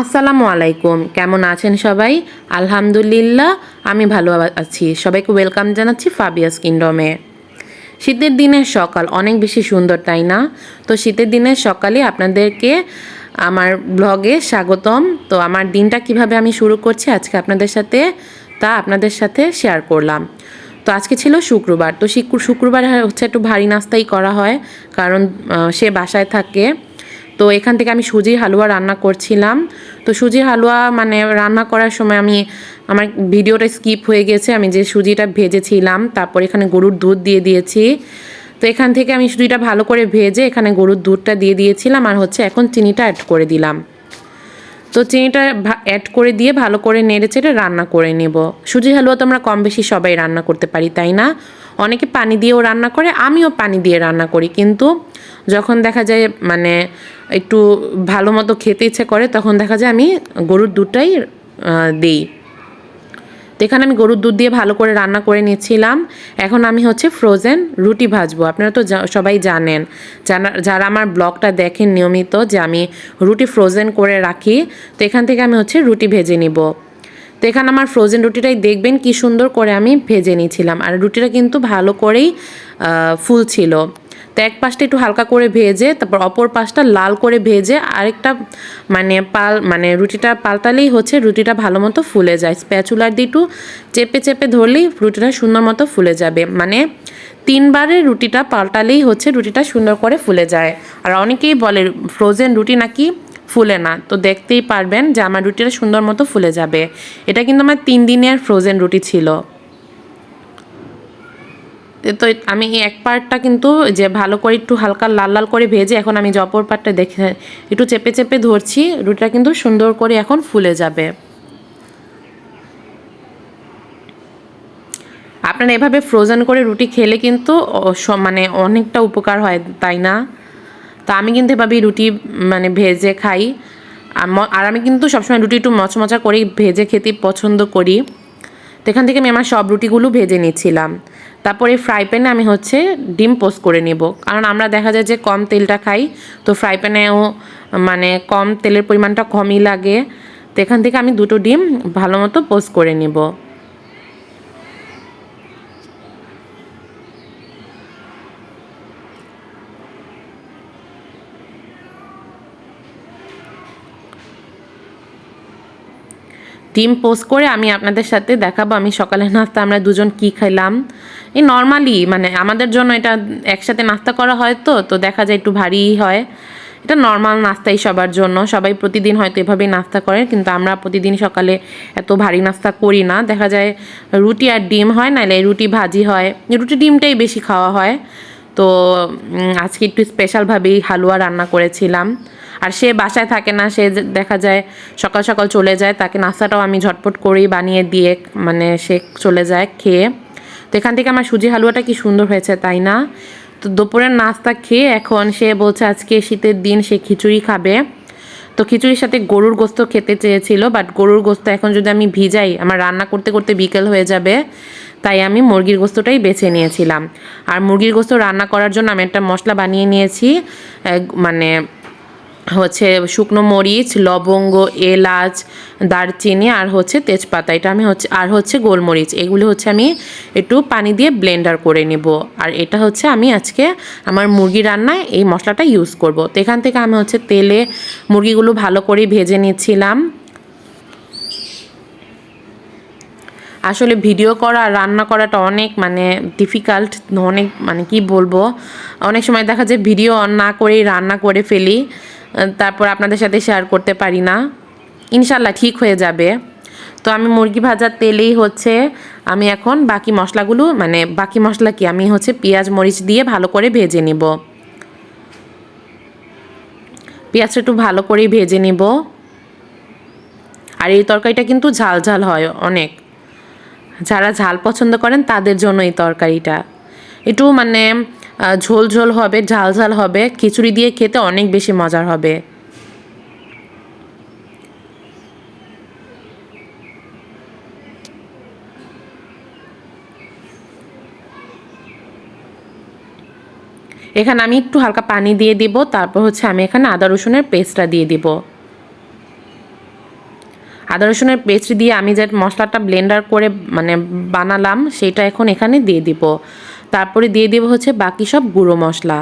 আসসালামু আলাইকুম। কেমন আছেন সবাই? আলহামদুলিল্লাহ, আমি ভালো আছি। সবাইকে ওয়েলকাম জানাচ্ছি ফাবিয়াস কিংডমে। শীতের দিনের সকাল অনেক বেশি সুন্দর, তাই না? তো শীতের দিনের সকালে আপনাদেরকে আমার ব্লগে স্বাগতম। তো আমার দিনটা কীভাবে আমি শুরু করছি আজকে আপনাদের সাথে, তা আপনাদের সাথে শেয়ার করলাম। তো আজকে ছিল শুক্রবার। তো শুক্র শুক্রবার হচ্ছে একটু ভারী নাস্তাই করা হয়, কারণ সে বাসায় থাকে। তো এখান থেকে আমি সুজির হালুয়া রান্না করছিলাম। তো সুজির হালুয়া মানে রান্না করার সময় আমি, আমার ভিডিওটা স্কিপ হয়ে গেছে, আমি যে সুজিটা ভেজেছিলাম, তারপর এখানে গরুর দুধ দিয়ে দিয়েছি। তো এখান থেকে আমি সুজিটা ভালো করে ভেজে এখানে গরুর দুধটা দিয়ে দিয়েছিলাম আর হচ্ছে এখন চিনিটা অ্যাড করে দিলাম। তো চিনিটা অ্যাড করে দিয়ে ভালো করে নেড়ে চেড়ে রান্না করে নেব। সুজি হালুয়া তো আমরা কম বেশি সবাই রান্না করতে পারি, তাই না? অনেকে পানি দিয়েও রান্না করে, আমিও পানি দিয়ে রান্না করি, কিন্তু যখন দেখা যায় মানে একটু ভালো মতো খেতে ইচ্ছে করে, তখন দেখা যায় আমি গরুর দুধটাই দিই। তো এখানে আমি গরুর দুধ দিয়ে ভালো করে রান্না করে নিচ্ছিলাম এখন আমি হচ্ছে ফ্রোজেন রুটি ভাজবো। আপনারা তো সবাই জানেন। যারা যারা আমার ব্লগটা দেখেন নিয়মিত যে আমি রুটি ফ্রোজেন করে রাখি, তো এখান থেকে আমি হচ্ছে রুটি ভেজে নিব। তো এখানে আমার ফ্রোজেন রুটিটাই দেখবেন কি সুন্দর করে আমি ভেজে নিয়েছিলাম। আর রুটিটা কিন্তু ভালো করেই ফুল ছিল তো এক পাশটা একটু হালকা করে ভেজে, তারপর অপর পাশটা লাল করে ভেজে আরেকটা মানে পাল মানে রুটিটা পাল্টালেই হচ্ছে রুটিটা ভালো মতো ফুলে যায়। স্প্যাচুলার দিয়ে একটু চেপে চেপে ধরলেই রুটিটা সুন্দর মতো ফুলে যাবে। মানে তিনবারে রুটিটা পাল্টালেই হচ্ছে রুটিটা সুন্দর করে ফুলে যায়। আর অনেকেই বলে ফ্রোজেন রুটি নাকি ফুলে না। তো দেখতেই পারবেন যে আমার রুটিটা সুন্দর মতো ফুলে যাবে। এটা কিন্তু আমার তিন দিনের ফ্রোজেন রুটি ছিল। তো আমি এই এক পার্টটা কিন্তু যে ভালো করে একটু হালকা লাল লাল করে ভেজে এখন আমি যে অপর পার্টটা দেখে, একটু চেপে চেপে ধরছি, রুটিটা কিন্তু সুন্দর করে এখন ফুলে যাবে। আপনারা এভাবে ফ্রোজেন করে রুটি খেলে কিন্তু মানে অনেকটা উপকার হয়, তাই না? তো আমি কিন্তু এভাবেই রুটি মানে ভেজে খাই। আর আমি কিন্তু সবসময় রুটি একটু মচমচা করেই ভেজে খেতে পছন্দ করি। তো এখান থেকে আমি আমার সব রুটিগুলো ভেজে নিচ্ছিলাম। তারপরে ফ্রাই প্যানে আমি হচ্ছে ডিম পোস্ট করে নেব। কারণ আমরা দেখা যায় যে কম তেলটা খাই, তো ফ্রাই প্যানেও মানে কম তেলের পরিমাণটা কমই লাগে। তো এখান থেকে আমি দুটো ডিম ভালো মতো পোস্ট করে নেব। ডিম পোস্ট করে আমি আপনাদের সাথে দেখাবো। আমি সকালের নাস্তা আমরা দুজন কি খাইলাম। এই নর্মালি মানে আমাদের জন্য এটা একসাথে নাস্তা করা হয় তো তো দেখা যায় একটু ভারী হয়। এটা নর্মাল নাস্তাই সবার জন্য। সবাই প্রতিদিন হয়তো এভাবেই নাস্তা করে, কিন্তু আমরা প্রতিদিন সকালে এত ভারী নাস্তা করি না। দেখা যায় রুটি আর ডিম হয় নাহলে রুটি ভাজি হয়। রুটি ডিমটাই বেশি খাওয়া হয়। তো আজকে একটু স্পেশালভাবেই হালুয়া রান্না করেছিলাম। আর সে বাসায় থাকে না, সে দেখা যায় সকাল সকাল চলে যায়, তাকে নাস্তাটাও আমি ঝটপট করেই বানিয়ে দিয়ে মানে সে চলে যায়, খেয়ে। তো এখান থেকে আমার সুজি হালুয়াটা কি সুন্দর হয়েছে, তাই না? তো দুপুরের নাস্তা খেয়ে এখন সে বলছে আজকে শীতের দিন, সে খিচুড়ি খাবে। তো খিচুড়ির সাথে গরুর গোস্ত খেতে চেয়েছিল বাট গরুর গোস্ত এখন যদি আমি ভিজাই, আমার রান্না করতে করতে বিকেল হয়ে যাবে, তাই আমি মুরগির গোস্তটাই বেছে নিয়েছিলাম। আর মুরগির গোস্ত রান্না করার জন্য আমি একটা মশলা বানিয়ে নিয়েছি মানে হচ্ছে শুকনো মরিচ, লবঙ্গ, এলাচ, দারচিনি আর হচ্ছে তেজপাতা। এটা আমি হচ্ছে, আর হচ্ছে গোলমরিচ। এগুলো হচ্ছে আমি একটু পানি দিয়ে ব্লেন্ডার করে নেব। আর এটা হচ্ছে আমি আজকে আমার মুরগি রান্নায় এই মশলাটা ইউজ করব। তো এখান থেকে আমি হচ্ছে তেলে মুরগিগুলো ভালো করে ভেজে নিচ্ছিলাম। আসলে ভিডিও করা রান্না করাটা অনেক মানে ডিফিকাল্ট অনেক মানে কি বলব? অনেক সময় দেখা যায় ভিডিও না করেই রান্না করে ফেলি। তারপর আপনাদের সাথে শেয়ার করতে পারি না। ইনশাল্লাহ ঠিক হয়ে যাবে। তো আমি মুরগি ভাজার তেলেই হচ্ছে আমি এখন বাকি মশলাগুলো মানে বাকি মশলা কি? আমি হচ্ছে পেঁয়াজ, মরিচ দিয়ে ভালো করে ভেজে নিব। পেঁয়াজটা একটু ভালো করেই ভেজে নিব। আর এই তরকারিটা কিন্তু ঝাল ঝাল হয় অনেক। যারা ঝাল পছন্দ করেন তাদের জন্য এই তরকারিটা। একটু মানে ঝোল ঝোল হবে, ঝাল ঝাল হবে, খিচুড়ি দিয়ে খেতে অনেক বেশি মজার হবে। এখানে আমি একটু হালকা পানি দিয়ে দিব, তারপর হচ্ছে আমি এখানে আদা রসুনের পেস্টটা দিয়ে দিব। আদা রসুনের পেস্ট দিয়ে আমি যে মশলাটা ব্লেন্ডার করে মানে বানালাম, সেটা এখন এখানে দিয়ে দিব। তারপরে দিয়ে দেবো হচ্ছে বাকি সব গুঁড়ো মশলা।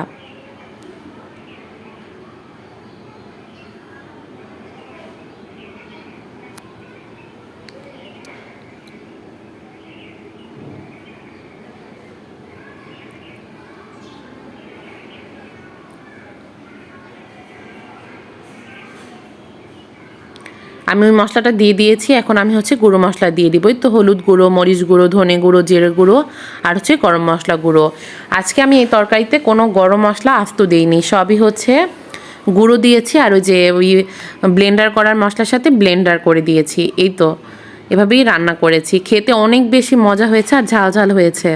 আমি ওই মশলাটা দিয়ে দিয়েছি, এখন আমি হচ্ছে গুঁড়ো মশলা দিয়ে দিব এই তো হলুদ গুঁড়ো, মরিচ গুঁড়ো, ধনে গুঁড়ো, জিরে গুঁড়ো আর হচ্ছে গরম মশলা গুঁড়ো। আজকে আমি এই তরকারিতে কোনো গরম মশলা আস্ত দিইনি, সবই হচ্ছে গুঁড়ো দিয়েছি আর ওই যে ওই ব্লেন্ডার করার মশলার সাথে ব্লেন্ডার করে দিয়েছি, এই তো। এভাবেই রান্না করেছি, খেতে অনেক বেশি মজা হয়েছে আর ঝাল ঝাল হয়েছে।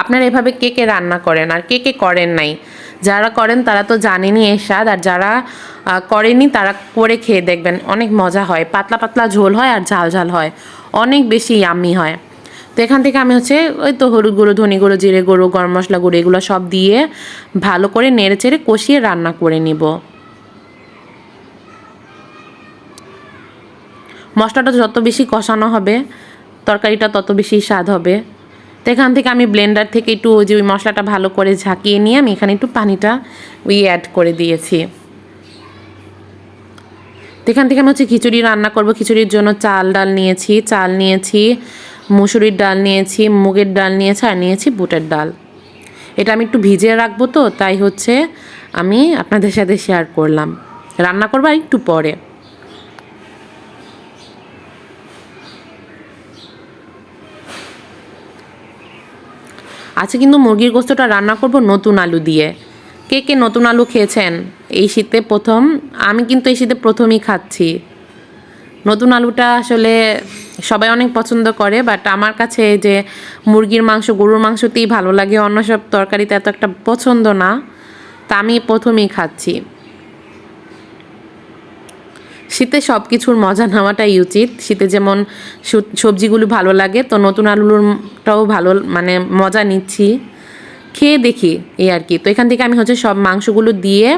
আপনারা এভাবে কে কে রান্না করেন আর কে কে করেন নাই? যারা করেন তারা তো জানেনই এর স্বাদ, আর যারা করেনি তারা করে খেয়ে দেখবেন, অনেক মজা হয়, পাতলা পাতলা ঝোল হয় আর ঝাল ঝাল হয়, অনেক বেশি ইয়াম্মি হয়। তো এখান থেকে আমি হচ্ছে ওই তো হলুদ গুঁড়ো, ধনে গুঁড়ো, জিরে গুঁড়ো, গরম মশলা গুঁড়ো, এগুলো সব দিয়ে ভালো করে নেড়ে চেড়ে কষিয়ে রান্না করে নিব। মশলাটা যত বেশি কষানো হবে, তরকারিটা তত বেশি স্বাদ হবে। তো এখান থেকে আমি ব্লেন্ডার থেকে একটু ওই যে ওই মশলাটা ভালো করে ঝাঁকিয়ে নিয়ে আমি এখানে একটু পানিটা ওই অ্যাড করে দিয়েছি। তো এখান থেকে আমি হচ্ছে খিচুড়ি রান্না করব। খিচুড়ির জন্য চাল, ডাল নিয়েছি, চাল নিয়েছি, মুসুরির ডাল নিয়েছি, মুগের ডাল নিয়েছি আর নিয়েছি বুটের ডাল। এটা আমি একটু ভিজিয়ে রাখব তো, তাই হচ্ছে আমি আপনাদের সাথে শেয়ার করলাম। রান্না করব আর একটু পরে। আজকে কিন্তু মুরগির গোস্তটা রান্না করব নতুন আলু দিয়ে। কে কে নতুন আলু খেয়েছেন? এই শীতে প্রথম, আমি কিন্তু এই শীতে প্রথমই খাচ্ছি। নতুন আলুটা আসলে সবাই অনেক পছন্দ করে বাট আমার কাছে যে মুরগির মাংস, গরুর মাংসতেই ভালো লাগে, অন্য সব তরকারিতে এত একটা পছন্দ না, তা আমি প্রথমেই খাচ্ছি। শীতে সব কিছুর মজা নেওয়াটাই উচিত। শীতে যেমন সবজিগুলো ভালো লাগে, তো নতুন আলুরটাও ভালো মানে মজা নিচ্ছি। খেয়ে দেখি, এই আর কি। তো এখান থেকে আমি হচ্ছে সব মাংসগুলো দিয়ে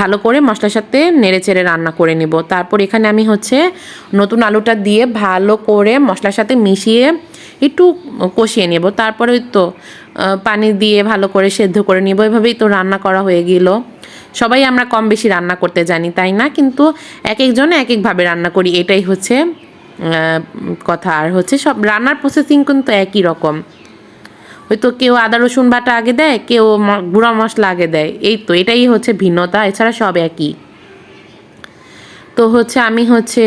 ভালো করে মশলার সাথে নেড়ে চেড়ে রান্না করে নেব। তারপর এখানে আমি হচ্ছে নতুন আলুটা দিয়ে ভালো করে মশলার সাথে মিশিয়ে একটু কষিয়ে নেব। তারপরে তো পানি দিয়ে ভালো করে সেদ্ধ করে নেব। এভাবেই তো রান্না করা হয়ে গেল। সবাই আমরা কম বেশি রান্না করতে জানি, তাই না? কিন্তু এক একজনে এক একভাবে রান্না করি, এটাই হচ্ছে কথা। আর হচ্ছে সব রান্নার প্রসেসিং কিন্তু একই রকম। হয়তো কেউ আদা, রসুন বাটা আগে দেয়, কেউ গুঁড়া মশলা আগে দেয়। এই তো, এটাই হচ্ছে ভিন্নতা, এছাড়া সব একই। তো হচ্ছে আমি হচ্ছে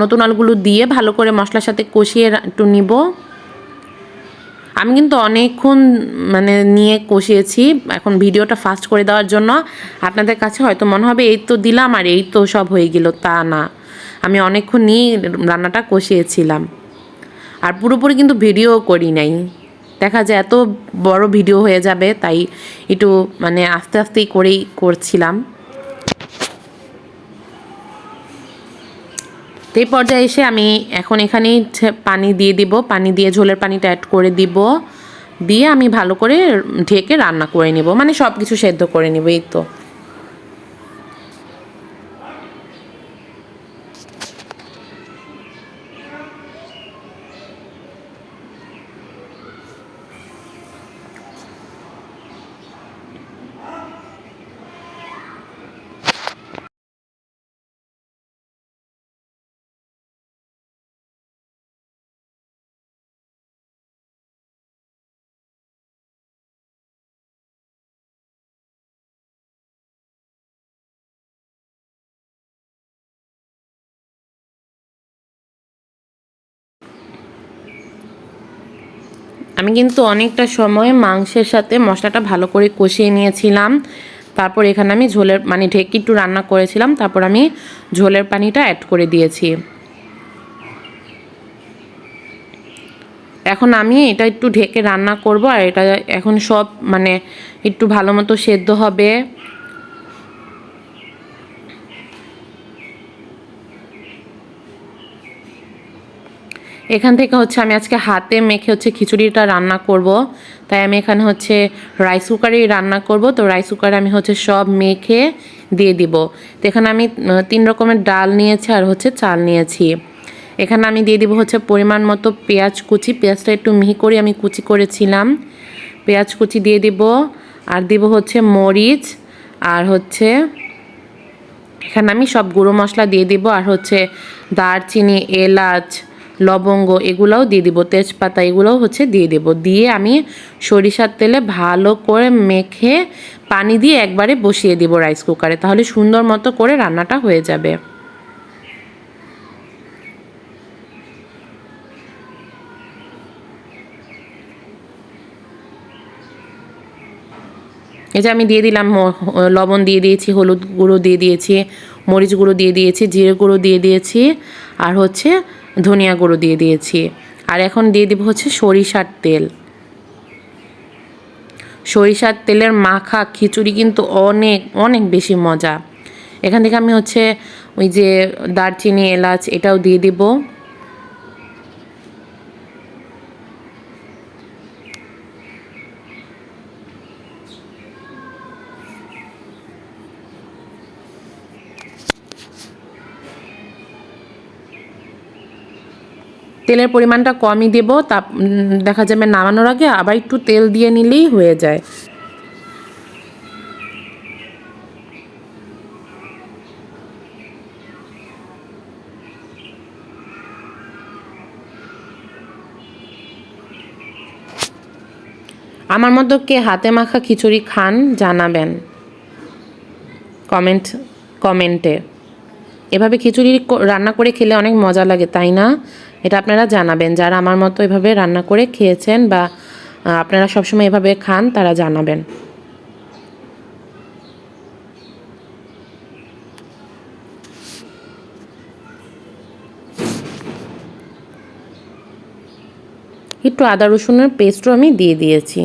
নতুন আলুগুলো দিয়ে ভালো করে মশলার সাথে কষিয়ে একটু নিব। আমি কিন্তু অনেকক্ষণ মানে নিয়ে কষিয়েছি। এখন ভিডিওটা ফাস্ট করে দেওয়ার জন্য আপনাদের কাছে হয়তো মনে হবে, এই তো দিলাম আর এই তো সব হয়ে গেল। তা না। আমি অনেকক্ষণ নিয়ে রান্নাটা কষিয়েছিলাম। আর পুরোপুরি কিন্তু ভিডিও করি নাই। দেখা যায় এত বড় ভিডিও হয়ে যাবে, তাই একটু মানে আস্তে আস্তেই করেই করছিলাম। তো এই পর্যায়ে এসে আমি এখন এখানেই পানি দিয়ে দিব। পানি দিয়ে ঝোলের পানিটা অ্যাড করে দিব। দিয়ে আমি ভালো করে ঢেকে রান্না করে নেব। মানে সব কিছু সেদ্ধ করে নেব, এই তো। আমি কিন্তু অনেকটা সময় মাংসের সাথে মশলাটা ভালো করে কষিয়ে নিয়েছিলাম। তারপর এখানে আমি ঝোলের মানে ঢেকে একটু রান্না করেছিলাম, তারপর আমি ঝোলের পানিটা অ্যাড করে দিয়েছি। এখন আমি এটা একটু ঢেকে রান্না করব, আর এটা এখন সব মানে একটু ভালো মতো সেদ্ধ হবে। এখান থেকে হচ্ছে আমি আজকে হাতে মেখে হচ্ছে খিচুড়িটা রান্না করব। তাই আমি এখানে হচ্ছে রাইস কুকারেই রান্না করব। তো রাইস কুকারে আমি হচ্ছে সব মেখে দিয়ে দিব। তো এখানে আমি তিন রকমের ডাল নিয়েছি আর হচ্ছে চাল নিয়েছি। এখানে আমি দিয়ে দিব হচ্ছে পরিমাণ মতো পেঁয়াজ কুচি। পেঁয়াজটা একটু মিহি করে আমি কুচি করেছিলাম। পেঁয়াজ কুচি দিয়ে দিব। আর দিব হচ্ছে মরিচ। আর হচ্ছে এখানে আমি সব গুঁড়ো মশলা দিয়ে দিব। আর হচ্ছে দারচিনি, এলাচ লবঙ্গ এগুলাও দিয়ে দিব, তেজপাতা এগুলোও হচ্ছে দিয়ে দিব। দিয়ে আমি সরিষার তেলে ভালো করে মেখে পানি দিয়ে একবারে বসিয়ে দিব রাইস কুকারে তাহলে সুন্দর মতো করে রান্নাটা হয়ে যাবে। এই যে আমি দিয়ে দিলাম লবণ দিয়ে দিয়েছি, হলুদ গুঁড়ো দিয়ে দিয়েছি, মরিচ গুঁড়ো দিয়ে দিয়েছি, জিরে গুঁড়ো দিয়ে দিয়েছি, আর হচ্ছে ধনিয়া গুঁড়ো দিয়ে দিয়েছি। আর এখন দিয়ে দিব হচ্ছে সরিষার তেল। সরিষার তেলের মাখা খিচুড়ি কিন্তু অনেক অনেক বেশি মজা। এখান থেকে আমি হচ্ছে ওই যে দারচিনি, এলাচ এটাও দিয়ে দিব। তেলের পরিমাণটা কমই দেব, তা দেখা যাবে নামানোর আগে আবার একটু তেল দিয়ে নিলেই হয়ে যায়। আমার মতো কে হাতে মাখা খিচুড়ি খান জানাবেন। কমেন্ট, কমেন্টে। এভাবে খিচুড়ি রান্না করে খেলে অনেক মজা লাগে, তাই না? এটা আপনারা জানাবেন। যারা আমার মতো এভাবে রান্না করে খেয়েছেন বা আপনারা সবসময় এভাবে খান, তারা জানাবেন। একটু আদা রসুনের পেস্টও আমি দিয়ে দিয়েছি।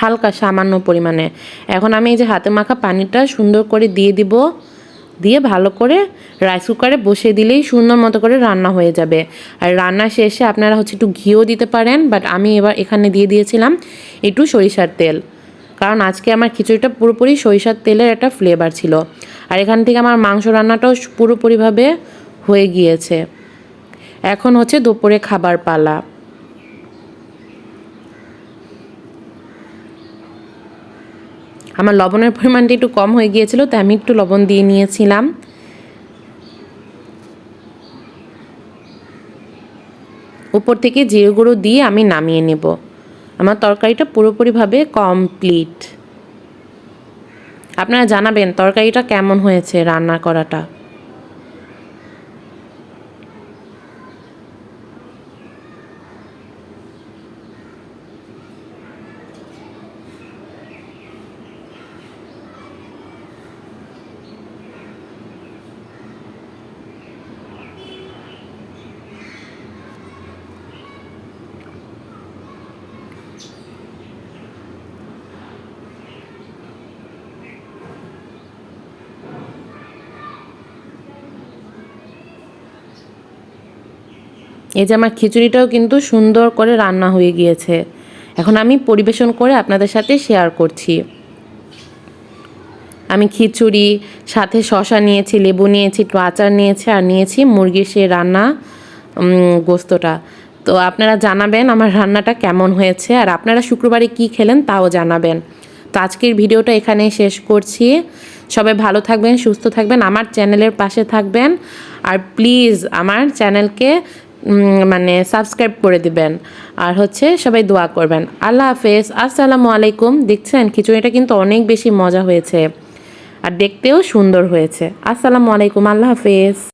হালকা সামান্য পরিমাণে। এখন আমি এই যে হাতে মাখা পানিটা সুন্দর করে দিয়ে দিব। দিয়ে ভালো করে রাইস কুকারে বসিয়ে দিলেই সুন্দর মতো করে রান্না হয়ে যাবে। আর রান্না শেষে আপনারা হচ্ছে একটু ঘিও দিতে পারেন বাট আমি এবার এখানে দিয়ে দিয়েছিলাম একটু সরিষার তেল। কারণ আজকে আমার খিচুড়িটা পুরোপুরি সরিষার তেলের একটা ফ্লেভার ছিল। আর এখান থেকে আমার মাংস রান্নাটাও পুরোপুরিভাবে হয়ে গিয়েছে। এখন হচ্ছে দুপুরে খাবার পালা। আমার লবণের পরিমাণটা একটু কম হয়ে গিয়েছিল, তাই আমি একটু লবণ দিয়ে নিয়েছিলাম। উপর থেকে জিরে গুঁড়ো দিয়ে আমি নামিয়ে নেব। আমার তরকারিটা পুরোপুরিভাবে কমপ্লিট আপনারা জানাবেন তরকারিটা কেমন হয়েছে রান্না করাটা। এই যে আমার খিচুড়িটাও কিন্তু সুন্দর করে রান্না হয়ে গিয়েছে। এখন আমি পরিবেশন করে আপনাদের সাথে শেয়ার করছি। আমি খিচুড়ি, সাথে শশা নিয়েছি, লেবু নিয়েছি, একটু আচার নিয়েছি, আর নিয়েছি মুরগির সে রান্না গোস্তটা। তো আপনারা জানাবেন আমার রান্নাটা কেমন হয়েছে, আর আপনারা শুক্রবারে কি খেলেন তাও জানাবেন। তো আজকের ভিডিওটা এখানেই শেষ করছি। সবাই ভালো থাকবেন, সুস্থ থাকবেন, আমার চ্যানেলের পাশে থাকবেন, আর প্লিজ আমার চ্যানেলকে মানে সাবস্ক্রাইব করে দিবেন। আর হচ্ছে সবাই দোয়া করবেন। আল্লাহ হাফেজ। আসসালামু আলাইকুম। দেখছেন? খিচুড়িটা কিন্তু অনেক বেশি মজা হয়েছে। আর দেখতেও সুন্দর হয়েছে। আসসালামু আলাইকুম। আল্লাহ হাফেজ।